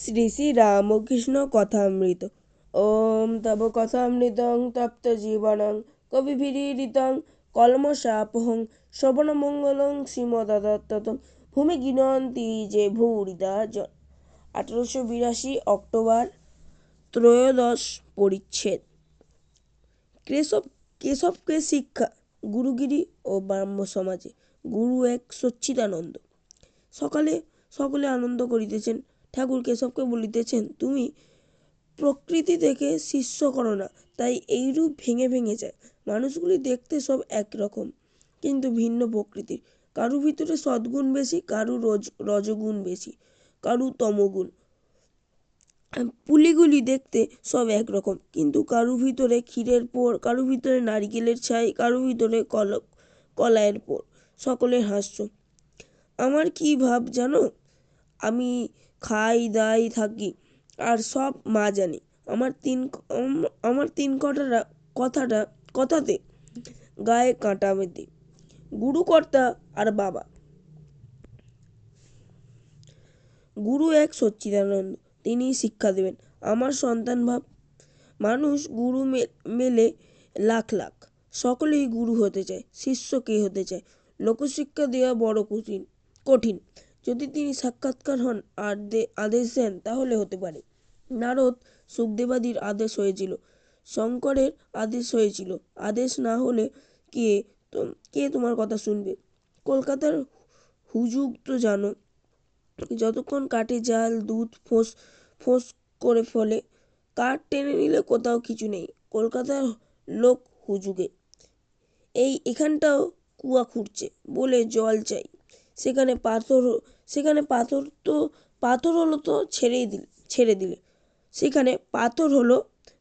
শ্রী শ্রী রামকৃষ্ণ কথামৃত। ওম তব কথামৃতং তপ্ত জীবনং কবিভিরীড়িতং কলমশাপহং শ্রবণমঙ্গলং শ্রীমদত্ততম ভূমি গিনন্তি যে ভূরিদা জন আঠারোশো বিরাশি অক্টোবর ত্রয়োদশ পরিচ্ছেদ। কেশব, কেশবকে শিক্ষা, গুরুগিরি ও ব্রাহ্ম সমাজে। গুরু এক সচ্চিদানন্দ। সকালে সকলে আনন্দ করিতেছেন। ঠাকুর কেশবকে বলিতেছেন, তুমি প্রকৃতি থেকে শিষ্য করো না, তাই এইরূপ ভেঙে ভেঙে যায়। মানুষগুলি দেখতে সব একরকম, কিন্তু ভিন্ন প্রকৃতির। কারু ভিতরে সদ্গুণ বেশি, কারু রজ, রজগুণ বেশি, কারু তমগুণ। পুলিগুলি দেখতে সব একরকম, কিন্তু কারু ভিতরে ক্ষীরের পোর কারু ভিতরে নারিকেলের ছাই, কারু ভিতরে কল, কলাইয়ের পোর সকলের হাস্য। আমার কি ভাব জানো? আমি খাই দাই থাকি, আর সব মা জানে। আমার তিন আমার তিন কটারা কথাটা, কথাতে গায়ে কাঁটা মেতে গুরুকর্তা আর বাবা। গুরু এক সচ্চিদানন্দ, তিনি শিক্ষা দেবেন। আমার সন্তান ভাব, মানুষ গুরু মেলে লাখ লাখ। সকলেই গুরু হতে চায়, শিষ্য কে হতে চায়? লোকশিক্ষা দেওয়া বড় কঠিন কঠিন। যদি তিনি সাক্ষাৎকার হন আর আদেশ দেন, তাহলে হতে পারে। নারদ সুখদেবাদির আদেশ হয়েছিল। শঙ্করের আদেশ হয়েছিল। আদেশ না হলে কে কে তোমার কথা শুনবে? কলকাতার হুজুগ তো জানো, যতক্ষণ কাঠে জাল, দুধ, ফোঁস ফোঁস করে ফলে, কাঠ টেনে নিলে কোথাও কিছু নেই। কলকাতার লোক হুজুগে। এই এখানটাও কুয়া খুঁড়ছে বলে জল চাই। সেখানে পাথর সেখানে পাথর তো, পাথর হলো তো ছেড়েই দিলে, ছেড়ে দিলে। সেখানে পাথর হলো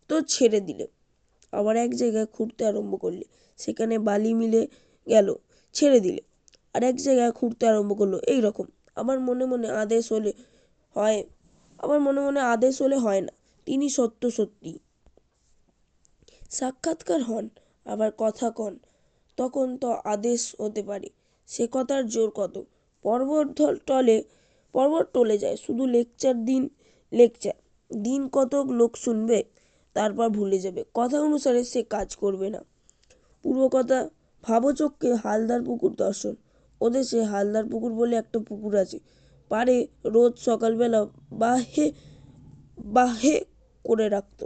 তো ছেড়ে দিলে। আবার এক জায়গায় খুঁড়তে আরম্ভ করলে। সেখানে বালি মিলে গেল, ছেড়ে দিলে। আর এক জায়গায় খুঁড়তে আরম্ভ করল এই রকম আমার মনে মনে আদেশ হলে হয়, আমার মনে মনে আদেশ হলে হয় না। তিনি সত্য সত্যি। সাক্ষাৎকার হন, আবার কথা কন। তখন তো আদেশ হতে পারে। সে কথার জোর কত? পর্বত টলে পর্বত টলে যায়, শুধু লেকচার দিন লেকচার। দিন কতক লোক শুনবে, তারপর ভুলে যাবে। কথা অনুসারে সে কাজ করবে না। পূর্ব কথা ভাবচককে হালদার পুকুর দর্শন। ওদের সে হালদার পুকুর বলে একটা পুকুর আছে। পারে রোজ সকালবেলা বাহে বাহে করে রাখতো।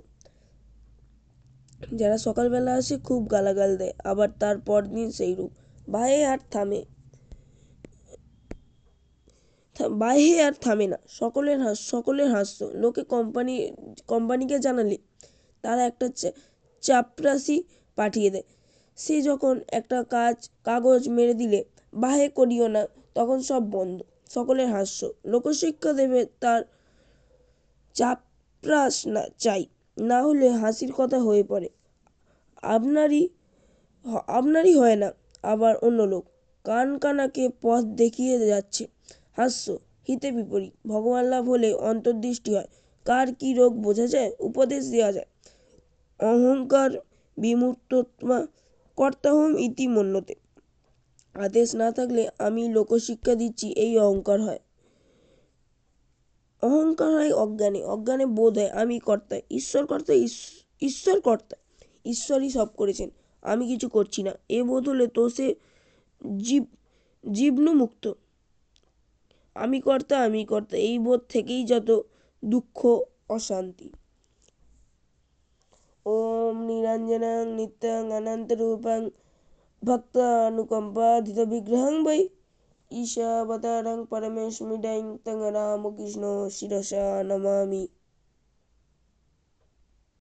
যারা সকালবেলা আসে খুব গালাগাল দেয়, আবার তার পরদিন সেই রূপ। বাহে আর থামে বাহে আর থামে না। সকলের হাস, সকলের হাস্য। লোকে কোম্পানি কোম্পানিকে জানালে তারা একটা চাপরাশি পাঠিয়ে দেয়। সে যখন একটা কাজ, কাগজ মেরে দিলে বাহে করিও না, তখন সব বন্ধ। সকলের হাস্য। লোকশিক্ষা দেবে তার চাপরাস না, চাই। না হলে হাসির কথা হয়ে পড়ে। আপনারই আপনারই হয় না, আবার অন্য লোক। কান কানাকে পথ দেখিয়ে যাচ্ছে। হাস্য, হিতে বিপরীত। ভগবান লাভ হলে অন্তর্দৃষ্টি হয়। কার কি রোগ বোঝা যায়? উপদেশ দেওয়া যায়। অহংকার বিমূর্তমা কর্তাহম ইতি মন্যতে। আদেশ না থাকলে আমি লোকশিক্ষা দিচ্ছি, এই অহংকার হয়। অহংকার হয় অজ্ঞানে। অজ্ঞানে বোধ হয় আমি কর্তা ঈশ্বর কর্তা ঈশ্বর কর্তা ঈশ্বরই সব করেছেন। আমি কিছু করছি না। এ বোধ হলে তো সে জীব, জীবনমুক্ত। আমি কর্তা আমি কর্তা। এই বোধ থেকেই যত দুঃখ, অশান্তি। ওম নিরঞ্জনং নিত্যং ধৃত বিগ্রহং বৈ ঈশাবতারং পরমেশ্বরং তং রামকৃষ্ণ শিরসা নমামি।